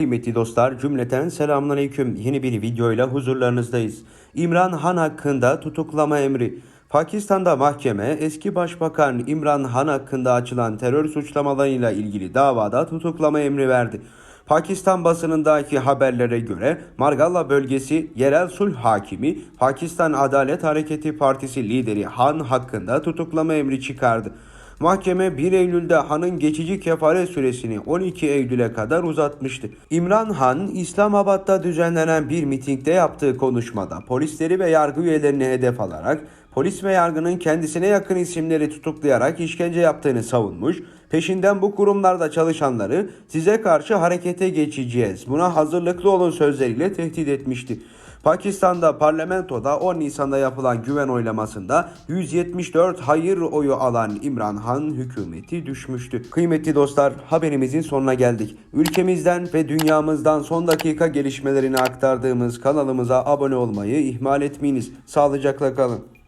Kıymetli dostlar cümleten selamünaleyküm. Yeni bir videoyla huzurlarınızdayız. İmran Han hakkında tutuklama emri. Pakistan'da mahkeme eski başbakan İmran Han hakkında açılan terör suçlamalarıyla ilgili davada tutuklama emri verdi. Pakistan basınındaki haberlere göre Margalla bölgesi yerel sulh hakimi Pakistan Adalet Hareketi Partisi lideri Han hakkında tutuklama emri çıkardı. Mahkeme 1 Eylül'de Han'ın geçici kefaret süresini 12 Eylül'e kadar uzatmıştı. İmran Han, İslamabad'da düzenlenen bir mitingde yaptığı konuşmada polisleri ve yargı üyelerini hedef alarak polis ve yargının kendisine yakın isimleri tutuklayarak işkence yaptığını savunmuş, peşinden bu kurumlarda çalışanları size karşı harekete geçeceğiz, buna hazırlıklı olun sözleriyle tehdit etmişti. Pakistan'da parlamentoda 10 Nisan'da yapılan güven oylamasında 174 hayır oyu alan İmran Han hükümeti düşmüştü. Kıymetli dostlar haberimizin sonuna geldik. Ülkemizden ve dünyamızdan son dakika gelişmelerini aktardığımız kanalımıza abone olmayı ihmal etmeyiniz. Sağlıcakla kalın.